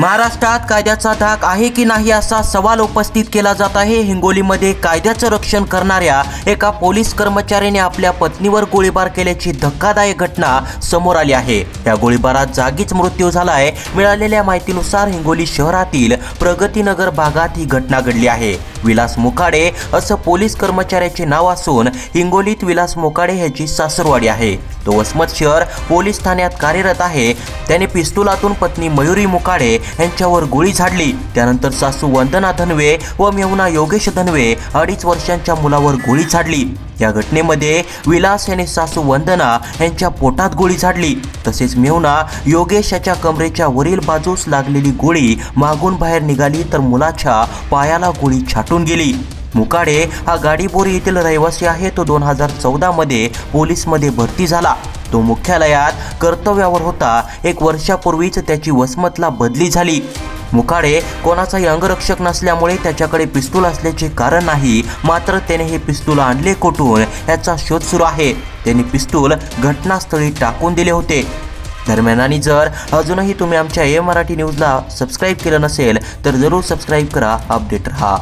महाराष्ट्रात कायद्याचा धाक आहे की नाही असा सवाल उपस्थित केला जात आहे. हिंगोलीमध्ये कायद्याचं रक्षण करणाऱ्या एका पोलीस कर्मचाऱ्याने आपल्या पत्नीवर गोळीबार केल्याची धक्कादायक घटना समोर आली आहे. या गोळीबारात जागीच मृत्यू झालाय. मिळालेल्या माहितीनुसार हिंगोली शहरातील प्रगतीनगर भागात ही घटना घडली आहे. विलास मुखाडे असं पोलीस कर्मचाऱ्याचे नाव असून हिंगोलीत विलास मुखाडे ह्याची सासरवाडी आहे. तो वसमत शहर पोलीस ठाण्यात कार्यरत आहे. त्याने पिस्तुलातून पत्नी मयुरी मुकाडे यांच्यावर गोळी झाडली. त्यानंतर सासू वंदना धनवे व मेहुना योगेश धनवे अडीच वर्षांच्या मुलावर गोळी झाडली. या घटनेमध्ये विलास याने सासू वंदना यांच्या पोटात गोळी झाडली. तसेच मेहुना योगेश याच्या कमरेच्या वरील बाजूस लागलेली गोळी मागून बाहेर निघाली तर मुलाच्या पायाला गोळी छाटून गेली. मुकाडे हा गाडीबोरी येथील रहिवासी आहे. तो दोन हजार चौदामध्ये पोलीसमध्ये भरती झाला. तो मुख्यालयात कर्तव्यावर होता. एक वर्षापूर्वीच त्याची वसमतला बदली झाली. मुखाडे कोणाचाही अंगरक्षक नसल्यामुळे त्याच्याकडे पिस्तूल असल्याचे कारण नाही. मात्र त्याने हे पिस्तूल आणले कुठून? याचा शोध सुरू आहे. त्यांनी पिस्तूल घटनास्थळी टाकून दिले होते. दरम्यान आणि जर अजूनही तुम्ही आमच्या ए मराठी न्यूजला सबस्क्राईब केलं नसेल तर जरूर सबस्क्राईब करा अपडेट राहा.